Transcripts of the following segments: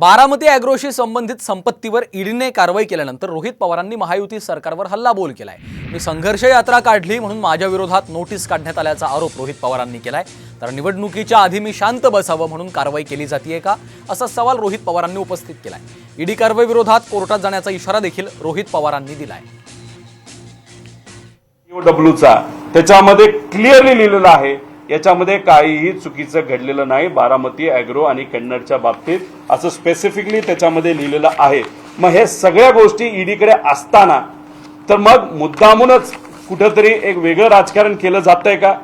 बारामती अॅग्रोशी संबंधित संपत्तीवर ईडीने कारवाई केल्यानंतर रोहित पवारांनी महायुती सरकारवर हल्लाबोल केलाय. मी संघर्ष यात्रा काढली म्हणून माझ्या विरोधात नोटीस काढण्यात आल्याचा आरोप रोहित पवारांनी केलाय. तर निवडणुकीच्या आधी मी शांत बसावं म्हणून कारवाई केली जाते का? असा सवाल रोहित पवारांनी उपस्थित केलाय. ईडी कारवाई विरोधात कोर्टात जाण्याचा इशारा देखील रोहित पवारांनी दिलाय. डब्ल्यूचा त्याच्यामध्ये क्लिअरली लिहिलेलं आहे याच्यामध्ये काहीही चुकीचं घडलेलं नाही. बारामती अॅग्रो आणि कन्नडच्या बाबतीत असं स्पेसिफिकली त्याच्यामध्ये लिहिलेलं आहे. मग हे सगळ्या गोष्टी ईडीकडे असताना तर मग मुद्दामूनच कुठंतरी एक वेगळं राजकारण केलं जातंय का?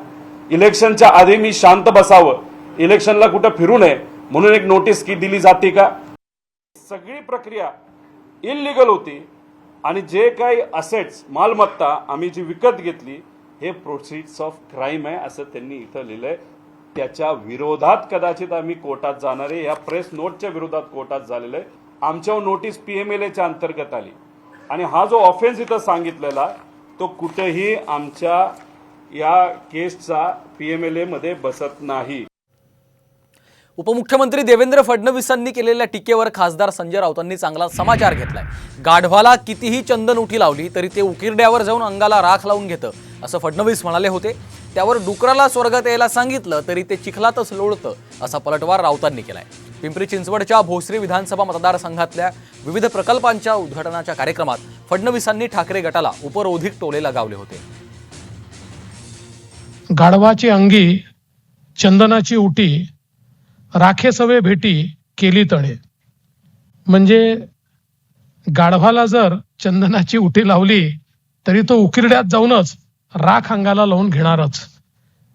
इलेक्शनच्या आधी मी शांत बसावं. इलेक्शनला कुठं फिरू नये म्हणून एक नोटीस की दिली जाते का? सगळी प्रक्रिया इलिगल होती. आणि जे काही असेट्स मालमत्ता आम्ही जी विकत घेतली हे प्रोसिड्स ऑफ क्राईम आहे असं त्यांनी इथं लिहिलंय. त्याच्या विरोधात कदाचित आम्ही कोर्टात जाणार आहे. या प्रेस नोटच्या विरोधात कोर्टात झालेलं आहे. आमच्यावर नोटीस पीएमएलएच्या अंतर्गत आली. आणि हा जो ऑफेन्स इथं सांगितलेला तो कुठेही आमच्या या केसचा पीएमएलए मध्ये बसत नाही. उपमुख्यमंत्री देवेंद्र फडणवीसांनी केलेल्या टीकेवर खासदार संजय राऊतांनी चांगला समाचार घेतलाय. गाढवाला कितीही चंदन उठी लावली तरी ते उकिरड्यावर जाऊन अंगाला राख लावून घेतं. असं फडणवीस म्हणाले होते. त्यावर डुकराला स्वर्गात यायला सांगितलं तरी ते चिखलातच लोळतं असा पलटवार राऊतांनी केलाय. पिंपरी चिंचवडच्या भोसरी विधानसभा मतदारसंघातल्या विविध प्रकल्पांच्या उद्घाटनाच्या कार्यक्रमात फडणवीसांनी ठाकरे गटाला उपरोधिक टोले लगावले होते. गाढवाची अंगी चंदनाची उटी राखेसवे भेटी केली तळे. म्हणजे गाढवाला जर चंदनाची उटी लावली तरी तो उकिरड्यात जाऊनच राख अंगाला लावून घेणारच.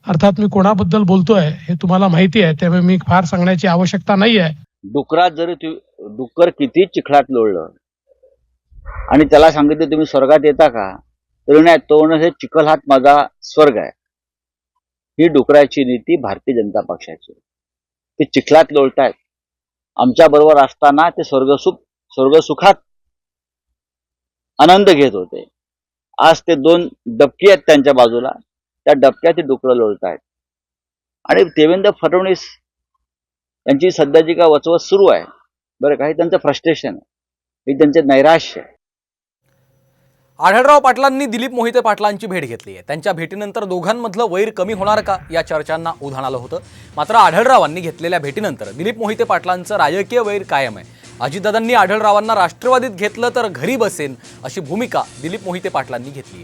अर्थात मी कोणाबद्दल बोलतोय हे तुम्हाला माहिती आहे त्यामुळे मी फार सांगण्याची आवश्यकता नाही आहे डुकरात जरी डुक्कर किती चिखलात लोळलं. आणि त्याला सांगितलं तुम्ही स्वर्गात येता का? तरी नाही तो हे चिखल हात माझा स्वर्ग आहे. ही डुकराची नीती भारतीय जनता पक्षाची. ते चिखलात लोळतायत. आमच्या बरोबर असताना ते स्वर्गसुख स्वर्गसुखात आनंद घेत होते. आज ते दोन डबके आहेत त्यांच्या बाजूला. त्या डबक्यात ते डुकरं आहेत. आणि देवेंद्र फडणवीस यांची सध्याची का वचवत सुरू आहे. बरं काही त्यांचं फ्रस्ट्रेशन आहे. हे त्यांचे नैराश्य आहे. आढळराव पाटलांनी दिलीप मोहिते पाटलांची भेट घेतली आहे. त्यांच्या भेटीनंतर दोघांमधलं वैर कमी होणार का या चर्चांना उधाण आलं होतं. मात्र आढळरावांनी घेतलेल्या भेटीनंतर दिलीप मोहिते पाटलांचं राजकीय वैर कायम आहे. अजितदादांनी आढळरावांना राष्ट्रवादीत घेतलं तर घरी बसेन अशी भूमिका दिलीप मोहिते पाटलांनी घेतली आहे.